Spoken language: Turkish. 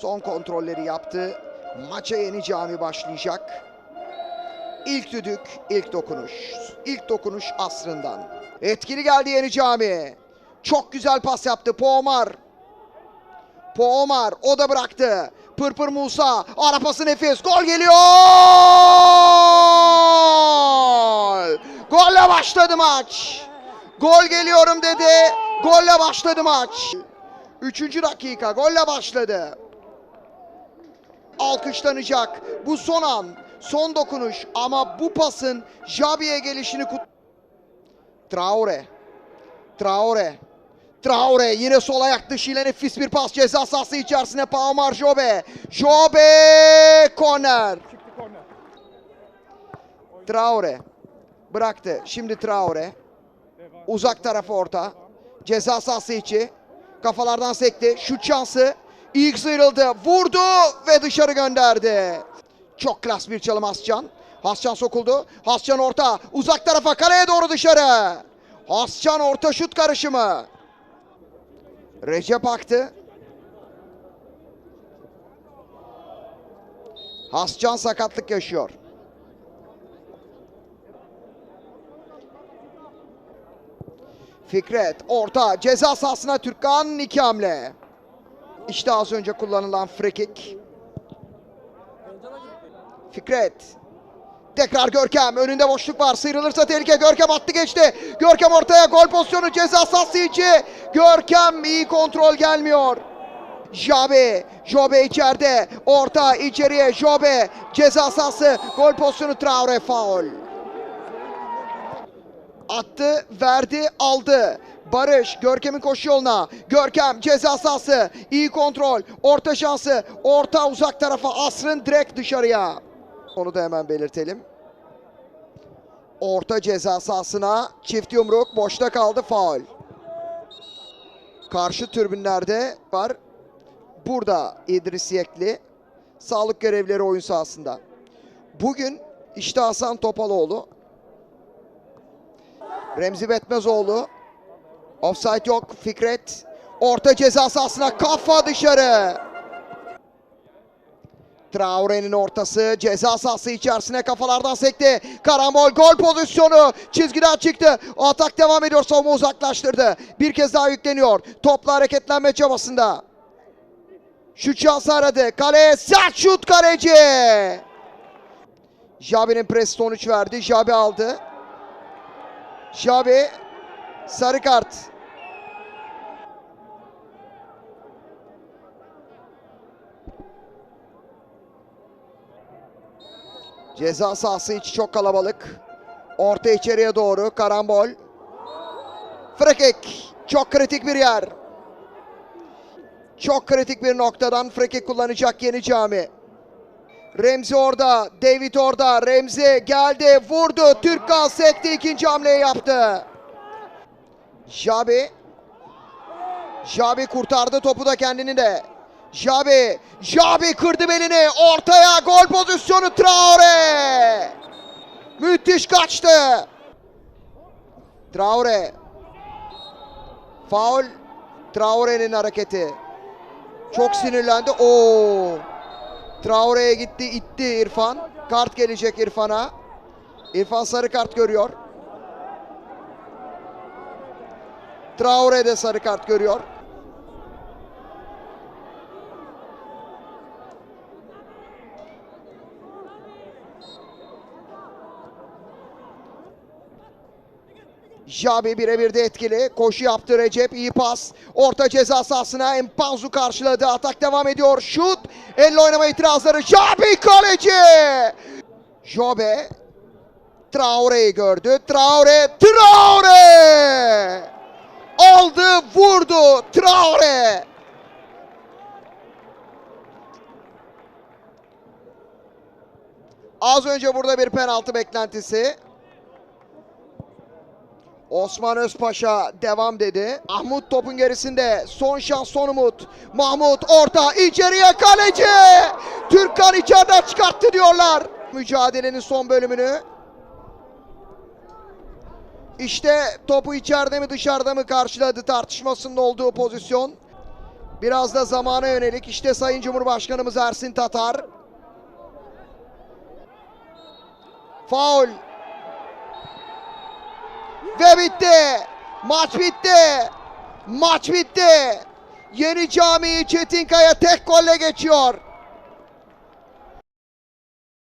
Son kontrolleri yaptı. Maça yeni cami başlayacak. İlk düdük, ilk dokunuş. İlk dokunuş asrından. Etkili geldi yeni cami. Çok güzel pas yaptı Poğmar. Poğmar o da bıraktı. Pırpır Musa. Ara pası nefis. Gol geliyor. Golle başladı maç. Gol geliyorum dedi. Golle başladı maç. Üçüncü dakika golle başladı. Alkışlanacak. Bu son an. Son dokunuş ama bu pasın Jabi'ye gelişini kut... Traore. Traore. Traore yine sol ayak dışıyla nefis bir pas ceza sahası içerisine Paumar Jobe. Jobe korner. Traore bıraktı. Şimdi Traore. Uzak tarafı orta. Ceza sahası içi. Kafalardan sekti. Şut şansı. İlk sıyrıldı. Vurdu ve dışarı gönderdi. Çok klas bir çalım Hascan. Hascan sokuldu. Hascan orta. Uzak tarafa kaleye doğru dışarı. Hascan orta şut karışımı. Recep aktı. Hascan sakatlık yaşıyor. Fikret orta ceza sahasına Türkkan iki hamle. İşte az önce kullanılan free kick. Fikret. Tekrar Görkem. Önünde boşluk var. Sıyrılırsa tehlike. Görkem attı geçti. Görkem ortaya. Gol pozisyonu. Ceza sahası içi. Görkem iyi kontrol gelmiyor. Jabe. Jobe içeride. Orta içeriye. Jobe. Ceza sahası. Gol pozisyonu Traore faul. Attı, verdi, aldı. Barış, Görkem'in koşu yoluna. Görkem ceza sahası. iyi kontrol. Orta şansı. Orta uzak tarafa. Asrın direkt dışarıya. Onu da hemen belirtelim. Orta ceza sahasına. Çift yumruk. Boşta kaldı. Faul. Karşı tribünlerde var. Burada İdris Yekli. Sağlık görevlileri oyun sahasında. Bugün işte Hasan Topaloğlu. Remzi Betmezoğlu. Offside yok. Fikret. Orta ceza sahasına kafa dışarı. Traore'nin ortası ceza sahası içerisine kafalardan sekti. Karambol gol pozisyonu çizgiden çıktı. Atak devam ediyor. Savunma uzaklaştırdı. Bir kez daha yükleniyor. Topla hareketlenme çabasında. Şut şansı aradı. Kaleye sert şut kaleci. Jabi'nin presi sonuç verdi. Jabi aldı. Jabi sarı kart. Ceza sahası içi çok kalabalık. Orta içeriye doğru karambol. Frikik. Çok kritik bir yer. Çok kritik bir noktadan frikik kullanacak yeni cami. Remzi orada, David orada, Remzi geldi, vurdu, Türkkan sekti, ikinci hamleyi yaptı. Jabi, Jabi kurtardı topu da kendini de. Jabi, Jabi kırdı belini, ortaya gol pozisyonu Traore. Müthiş kaçtı. Traore. Faul, Traore'nin hareketi. Çok sinirlendi. Oo. Traore'ye gitti, itti İrfan. Kart gelecek İrfan'a. İrfan sarı kart görüyor. Traore de sarı kart görüyor. Jabi birebir de etkili. Koşu yaptı Recep. iyi pas. Orta ceza sahasına Empanzu karşıladı. Atak devam ediyor. Şut. Elle oynama itirazları. Jabi kaleci. Jobe. Traore'yi gördü. Traore. Traore. Aldı vurdu. Traore. Az önce burada bir penaltı beklentisi. Osman Özpaşa devam dedi. Mahmut topun gerisinde. Son şans son umut. Mahmut orta içeriye kaleci. Türkkan içeriden çıkarttı diyorlar. Mücadelenin son bölümünü. İşte topu içeride mi dışarıda mı karşıladı tartışmasının olduğu pozisyon. Biraz da zamana yönelik. İşte Sayın Cumhurbaşkanımız Ersin Tatar. Faul. Ve bitti. Maç bitti. Maç bitti. Yeni Camii Çetinkaya tek golle geçiyor.